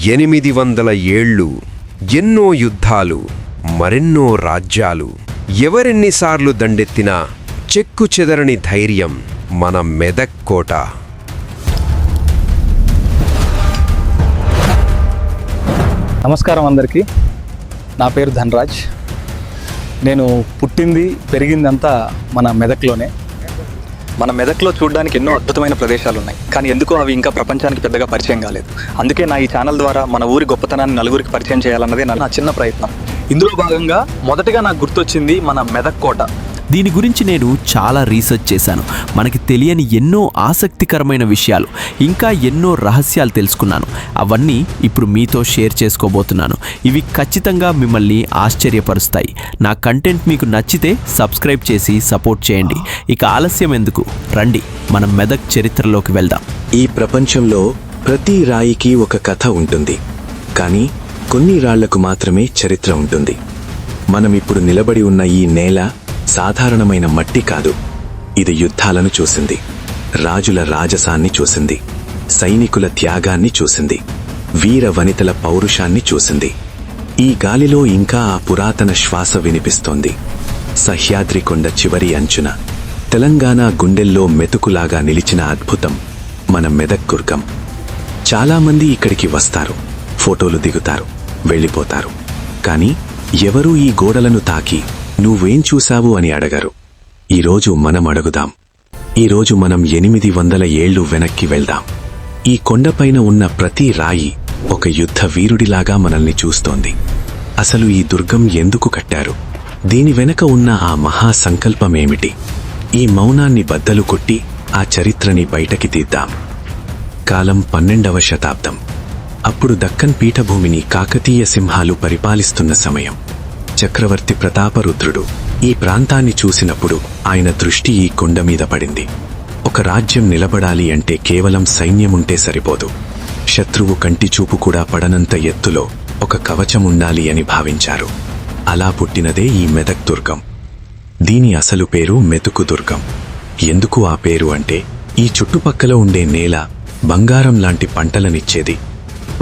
ఎనిమిది వందల ఏళ్ళు ఎన్నో యుద్ధాలు మరెన్నో రాజ్యాలు. ఎవరెన్నిసార్లు దండెత్తినా చెక్కు చెదరని ధైర్యం మన మెదక్ కోట నమస్కారం అందరికీ. నా పేరు ధనరాజ్. నేను పుట్టింది పెరిగిందంతా మన మెదక్లోనే. మన మెదక్లో చూడడానికి ఎన్నో అద్భుతమైన ప్రదేశాలు ఉన్నాయి కానీ ఎందుకో అవి ఇంకా ప్రపంచానికి పెద్దగా పరిచయం కాలేదు. అందుకే నా ఈ ఛానల్ ద్వారా మన ఊరి గొప్పతనాన్ని నలుగురికి పరిచయం చేయాలన్నదే నా నా చిన్న ప్రయత్నం. ఇందులో భాగంగా మొదటగా నాకు గుర్తొచ్చింది మన మెదక్ కోట. దీని గురించి నేను చాలా రీసెర్చ్ చేశాను. మనకి తెలియని ఎన్నో ఆసక్తికరమైన విషయాలు ఇంకా ఎన్నో రహస్యాలు తెలుసుకున్నాను. అవన్నీ ఇప్పుడు మీతో షేర్ చేసుకోబోతున్నాను. ఇవి ఖచ్చితంగా మిమ్మల్ని ఆశ్చర్యపరుస్తాయి. నా కంటెంట్ మీకు నచ్చితే సబ్స్క్రైబ్ చేసి సపోర్ట్ చేయండి. ఇక ఆలస్యం ఎందుకు? రండి మనం మెదక్ చరిత్రలోకి వెళ్దాం. ఈ ప్రపంచంలో ప్రతి రాయికి ఒక కథ ఉంటుంది. కానీ కొన్ని రాళ్ళకు మాత్రమే చరిత్ర ఉంటుంది. మనం ఇప్పుడు నిలబడి ఉన్న ఈ నేల సాధారణమైన మట్టి కాదు. ఇది యుద్ధాలను చూసింది. రాజుల రాజసాన్ని చూసింది. సైనికుల త్యాగాన్ని చూసింది. వీర వనితల పౌరుషాన్ని చూసింది. ఈ గాలిలో ఇంకా ఆ పురాతన శ్వాస వినిపిస్తోంది. సహ్యాద్రి కొండ చివరి అంచున తెలంగాణ గుండెల్లో మెతుకులాగా నిలిచిన అద్భుతం మన మెదక్ దుర్గం చాలామంది ఇక్కడికి వస్తారు ఫోటోలు దిగుతారు వెళ్ళిపోతారు. కానీ ఎవరూ ఈ గోడలను తాకి నువ్వేం చూశావు అని అడగరు. ఈరోజు మనం అడుగుదాం. ఈరోజు మనం ఎనిమిది వందల ఏళ్ళు వెనక్కి వెళ్దాం. ఈ కొండపైన ఉన్న ప్రతి రాయి ఒక యుద్ధ వీరుడిలాగా మనల్ని చూస్తోంది. అసలు ఈ దుర్గం ఎందుకు కట్టారు? దీని వెనక ఉన్న ఆ మహా సంకల్పమేమిటి? ఈ మౌనాన్ని బద్దలు కొట్టి ఆ చరిత్రని బయటకి తీద్దాం. కాలం పన్నెండవ శతాబ్దం. అప్పుడు దక్కన్ పీఠభూమిని కాకతీయ సింహాలు పరిపాలిస్తున్న సమయం. చక్రవర్తి ప్రతాపరుద్రుడు ఈ ప్రాంతాన్ని చూసినప్పుడు ఆయన దృష్టి ఈ కొండ మీద పడింది. ఒక రాజ్యం నిలబడాలి అంటే కేవలం సైన్యముంటే సరిపోదు. శత్రువు కంటి చూపు కూడా పడనంత ఎత్తులో ఒక కవచం ఉండాలి అని భావించారు. అలా పుట్టినదే ఈ మెదక్ దుర్గం. దీని అసలు పేరు మెతుకు దుర్గం. ఎందుకు ఆ పేరు అంటే ఈ చుట్టుపక్కల ఉండే నేల బంగారం లాంటి పంటలనిచ్చేది.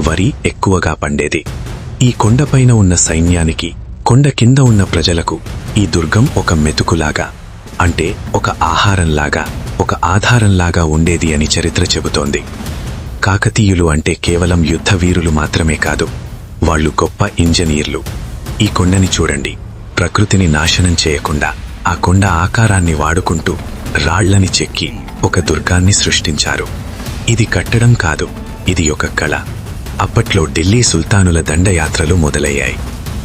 వరి ఎక్కువగా పండేది. ఈ కొండపైన ఉన్న సైన్యానికి కొండ కింద ఉన్న ప్రజలకు ఈ దుర్గం ఒక మెతుకులాగా అంటే ఒక ఆహారంలాగా ఒక ఆధారంలాగా ఉండేది అని చరిత్ర చెబుతోంది. కాకతీయులు అంటే కేవలం యుద్ధ వీరులు మాత్రమే కాదు వాళ్ళు గొప్ప ఇంజనీర్లు. ఈ కొండని చూడండి ప్రకృతిని నాశనం చేయకుండా ఆ కొండ ఆకారాన్ని వాడుకుంటూ రాళ్ళని చెక్కి ఒక దుర్గాన్ని సృష్టించారు. ఇది కట్టడం కాదు ఇది ఒక కళ. అప్పట్లో ఢిల్లీ సుల్తానుల దండయాత్రలు మొదలయ్యాయి.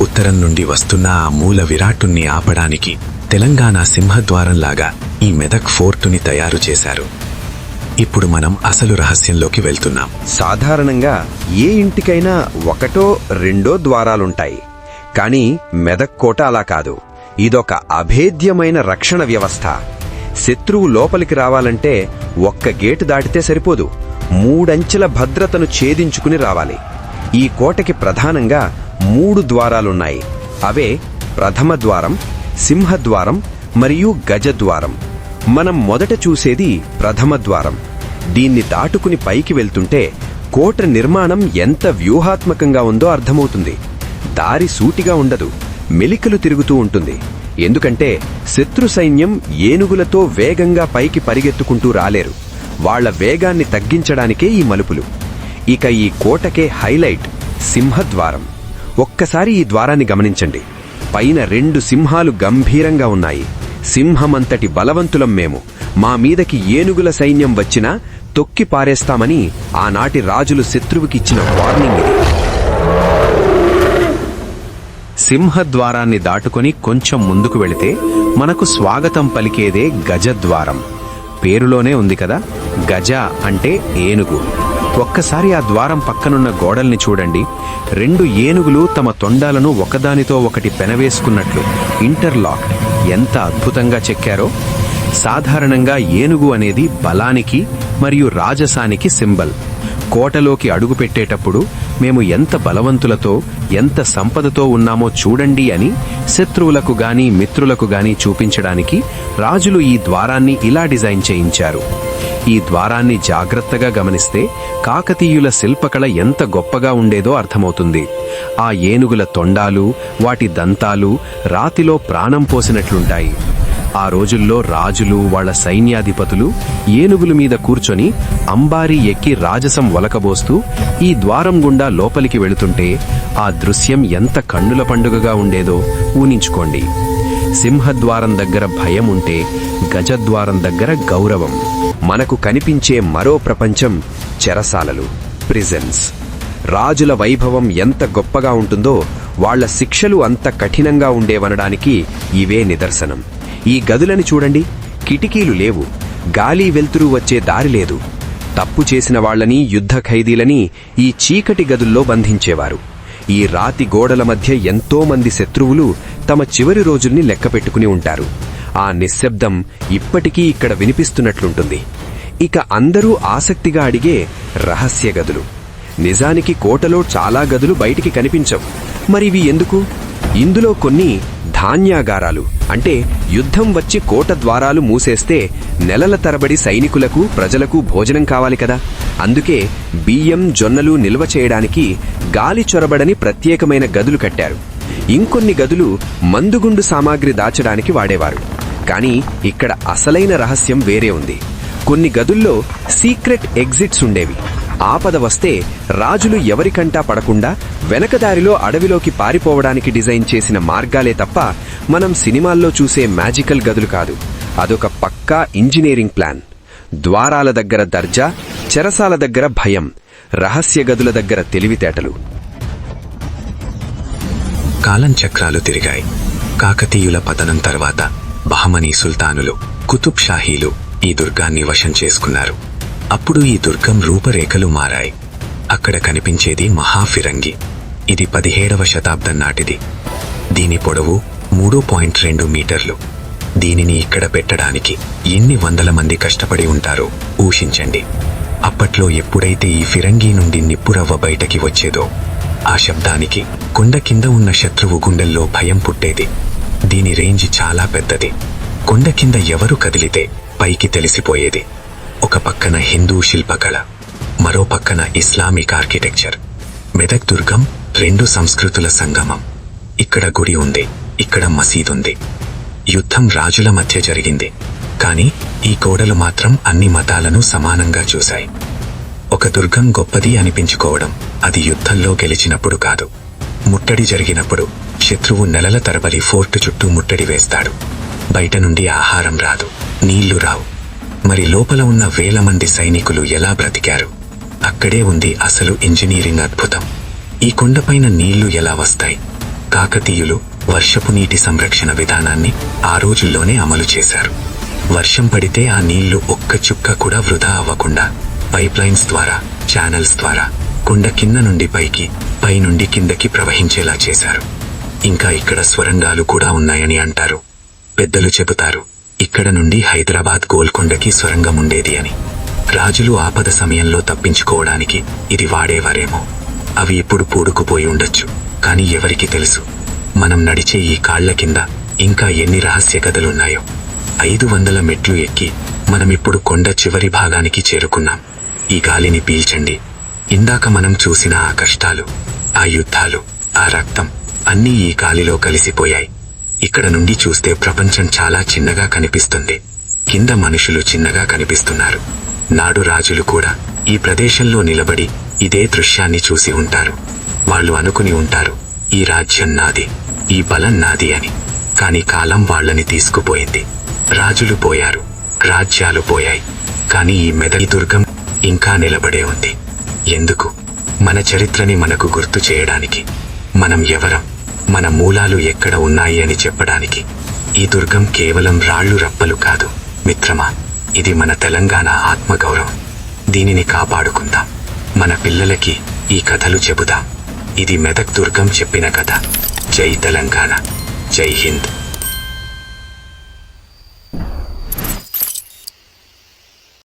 ఉత్తరం నుండి వస్తున్న ఆ మూల విరాటుణ్ణి ఆపడానికి తెలంగాణ సింహద్వారంలాగా ఈ మెదక్ ఫోర్టుని తయారు చేశారు. ఇప్పుడు మనం అసలు రహస్యంలోకి వెళ్తున్నాం. సాధారణంగా ఏ ఇంటికైనా ఒకటో రెండో ద్వారాలుంటాయి. కానీ మెదక్ కోట అలా కాదు. ఇదొక అభేద్యమైన రక్షణ వ్యవస్థ. శత్రువు లోపలికి రావాలంటే ఒక్క గేటు దాటితే సరిపోదు. మూడంచెల భద్రతను ఛేదించుకుని రావాలి. ఈ కోటకి ప్రధానంగా మూడు ద్వారాలున్నాయి. అవే ప్రథమ ద్వారం సింహద్వారం మరియు గజద్వారం మనం మొదట చూసేది ప్రథమ ద్వారం. దీన్ని దాటుకుని పైకి వెళ్తుంటే కోట నిర్మాణం ఎంత వ్యూహాత్మకంగా ఉందో అర్థమవుతుంది. దారి సూటిగా ఉండదు మెలికలు తిరుగుతూ ఉంటుంది. ఎందుకంటే శత్రు సైన్యం ఏనుగులతో వేగంగా పైకి పరిగెత్తుకుంటూ రాలేరు. వాళ్ళ వేగాన్ని తగ్గించడానికే ఈ మలుపులు. ఇక ఈ కోటకే హైలైట్ సింహద్వారం. ఒక్కసారి ఈ ద్వారాన్ని గమనించండి. పైన రెండు సింహాలు గంభీరంగా ఉన్నాయి. సింహమంతటి బలవంతులం మేము. మా మీదకి ఏనుగుల సైన్యం వచ్చినా తొక్కి పారేస్తామని ఆనాటి రాజులు శత్రువుకిచ్చిన వార్నింగ్ ఇది. సింహద్వారాన్ని దాటుకొని కొంచెం ముందుకు వెళితే మనకు స్వాగతం పలికేదే గజద్వారం. పేరులోనే ఉంది కదా గజ అంటే ఏనుగు. ఒక్కసారి ఆ ద్వారం పక్కనున్న గోడల్ని చూడండి. రెండు ఏనుగులు తమ తొండాలను ఒకదానితో ఒకటి పెనవేసుకున్నట్లు ఇంటర్లాక్ ఎంత అద్భుతంగా చెక్కారో. సాధారణంగా ఏనుగు అనేది బలానికి మరియు రాజసానికి సింబల్. కోటలోకి అడుగుపెట్టేటప్పుడు మేము ఎంత బలవంతులతో ఎంత సంపదతో ఉన్నామో చూడండి అని శత్రువులకు గాని మిత్రులకు గాని చూపించడానికి రాజులు ఈ ద్వారాన్ని ఇలా డిజైన్ చేయించారు. ఈ ద్వారాన్ని జాగ్రత్తగా గమనిస్తే కాకతీయుల శిల్పకళ ఎంత గొప్పగా ఉండేదో అర్థమవుతుంది. ఆ ఏనుగుల తొండాలు వాటి దంతాలు రాతిలో ప్రాణం పోసినట్లుంటాయి. ఆ రోజుల్లో రాజులు వాళ్ళ సైన్యాధిపతులు ఏనుగుల మీద కూర్చొని అంబారీ ఎక్కి రాజసం వలకబోస్తూ ఈ ద్వారం గుండా లోపలికి వెళుతుంటే ఆ దృశ్యం ఎంత కన్నుల పండుగగా ఉండేదో ఊహించుకోండి. సింహద్వారం దగ్గర భయం ఉంటే గజద్వారం దగ్గర గౌరవం. మనకు కనిపించే మరో ప్రపంచం చెరసాలలు ప్రిజన్స్ రాజుల వైభవం ఎంత గొప్పగా ఉంటుందో వాళ్ళ శిక్షలు అంత కఠినంగా ఉండేవనడానికి ఇవే నిదర్శనం. ఈ గదులని చూడండి కిటికీలు లేవు గాలి వెలుతురు వచ్చే దారి లేదు. తప్పు చేసిన వాళ్ళని యుద్ధ ఖైదీలని ఈ చీకటి గదుల్లో బంధించేవారు. ఈ రాతి గోడల మధ్య ఎంతో మంది శత్రువులు తమ చివరి రోజుల్ని లెక్కపెట్టుకుని ఉంటారు. ఆ నిశ్శబ్దం ఇప్పటికీ ఇక్కడ వినిపిస్తున్నట్లుంటుంది. ఇక అందరూ ఆసక్తిగా అడిగే రహస్య గదులు. నిజానికి కోటలో చాలా గదులు బయటికి కనిపించవు. మరివి ఎందుకు? ఇందులో కొన్ని ధాన్యాగారాలు అంటే యుద్ధం వచ్చి కోట ద్వారాలు మూసేస్తే నెలల తరబడి సైనికులకు ప్రజలకు భోజనం కావాలి కదా? అందుకే బియ్యం జొన్నలు నిల్వ చేయడానికి గాలి చొరబడని ప్రత్యేకమైన గదులు కట్టారు. ఇంకొన్ని గదులు మందుగుండు సామాగ్రి దాచడానికి వాడేవారు. కానీ ఇక్కడ అసలైన రహస్యం వేరే ఉంది. కొన్ని గదుల్లో సీక్రెట్ ఎగ్జిట్స్ ఉండేవి. ఆపద వస్తే రాజులు ఎవరికంటా పడకుండా వెనకదారిలో అడవిలోకి పారిపోవడానికి డిజైన్ చేసిన మార్గాలే తప్ప మనం సినిమాల్లో చూసే మ్యాజికల్ గదులు కాదు. అదొక పక్కా ఇంజనీరింగ్ ప్లాన్. ద్వారాల దగ్గర దర్జా చెరసాల దగ్గర భయం రహస్య గదుల దగ్గర తెలివితేటలు. కాలం చక్రాలు తిరిగాయి. కాకతీయుల పతనం తర్వాత బహమనీ సుల్తానులు కుతుబ్ షాహీలు ఈ దుర్గాన్ని వశం చేసుకున్నారు. అప్పుడు ఈ దుర్గం రూపరేఖలు మారాయి. అక్కడ కనిపించేది మహాఫిరంగి. ఇది పదిహేడవ శతాబ్దం నాటిది. దీని పొడవు మూడు పాయింట్ రెండు మీటర్లు. దీనిని ఇక్కడ పెట్టడానికి ఎన్ని వందల మంది కష్టపడి ఉంటారో ఊహించండి. అప్పట్లో ఎప్పుడైతే ఈ ఫిరంగి నుండి నిప్పురవ్వ బయటకి వచ్చేదో ఆ శబ్దానికి కొండ కింద ఉన్న శత్రువు గుండెల్లో భయం పుట్టేది. దీని రేంజ్ చాలా పెద్దది. కొండ కింద ఎవరు కదిలితే పైకి తెలిసిపోయేది. ఒక పక్కన హిందూ శిల్పకళ మరో పక్కన ఇస్లామిక్ ఆర్కిటెక్చర్. మెదక్ దుర్గం రెండు సంస్కృతుల సంగమం. ఇక్కడ గుడి ఉంది ఇక్కడ మసీదుంది. యుద్ధం రాజుల మధ్య జరిగింది. కానీ ఈ గోడలు మాత్రం అన్ని మతాలను సమానంగా చూశాయి. ఒక దుర్గం గొప్పది అనిపించుకోవడం అది యుద్ధంలో గెలిచినప్పుడు కాదు. ముట్టడి జరిగినప్పుడు శత్రువు నెలల తరబడి ఫోర్టు చుట్టూ ముట్టడి వేస్తాడు. బయట నుండి ఆహారం రాదు. నీళ్ళు రావు. మరి లోపల ఉన్న వేల మంది సైనికులు ఎలా బ్రతికారు? అక్కడే ఉంది అసలు ఇంజనీరింగ్ అద్భుతం. ఈ కొండపైన నీళ్ళు ఎలా వస్తాయి? కాకతీయులు వర్షపు నీటి సంరక్షణ విధానాన్ని ఆ రోజుల్లోనే అమలు చేశారు. వర్షం పడితే ఆ నీళ్ళు ఒక్క చుక్క కూడా వృధా అవ్వకుండా పైప్లైన్స్ ద్వారా ఛానల్స్ ద్వారా కొండ కింద నుండి పైకి పైనుండి కిందకి ప్రవహించేలా చేశారు. ఇంకా ఇక్కడ స్వరంగాలు కూడా ఉన్నాయని అంటారు. పెద్దలు చెబుతారు ఇక్కడ నుండి హైదరాబాద్ గోల్కొండకి సొరంగం ఉండేది అని. రాజులు ఆపద సమయంలో తప్పించుకోవడానికి ఇది వాడేవారేమో. అవి ఇప్పుడు పూడుకుపోయి ఉండొచ్చు కానీ ఎవరికి తెలుసు. మనం నడిచే ఈ కాళ్ళ కింద ఇంకా ఎన్ని రహస్య కథలున్నాయో. ఐదు వందల మెట్లు ఎక్కి మనమిప్పుడు కొండ చివరి భాగానికి చేరుకున్నాం. ఈ గాలిని పీల్చండి. ఇందాక మనం చూసిన ఆ కష్టాలు ఆ యుద్ధాలు ఆ రక్తం అన్నీ ఈ గాలిలో కలిసిపోయాయి. ఇక్కడ నుండి చూస్తే ప్రపంచం చాలా చిన్నగా కనిపిస్తుంది. కింద మనుషులు చిన్నగా కనిపిస్తున్నారు. నాడు రాజులు కూడా ఈ ప్రదేశంలో నిలబడి ఇదే దృశ్యాన్ని చూసి ఉంటారు. వాళ్ళు అనుకుని ఉంటారు ఈ రాజ్యం నాది ఈ బలం నాది అని. కాని కాలం వాళ్ళని తీసుకుపోయింది. రాజులు పోయారు రాజ్యాలు పోయాయి. కాని ఈ మెదలి దుర్గం ఇంకా నిలబడే ఉంది. ఎందుకు? మన చరిత్రని మనకు గుర్తు చేయడానికి మనం ఎవరం మన మూలాలు ఎక్కడ ఉన్నాయి అని చెప్పడానికి ఈ దుర్గం కేవలం రాళ్ళు రప్పలు కాదు. మిత్రమా ఇది మన తెలంగాణ ఆత్మగౌరవం. దీనిని కాపాడుకుందాం. మన పిల్లలకి ఈ కథలు చెబుదాం. ఇది మెదక్ దుర్గం చెప్పిన కథ. జై తెలంగాణ. జై హింద్.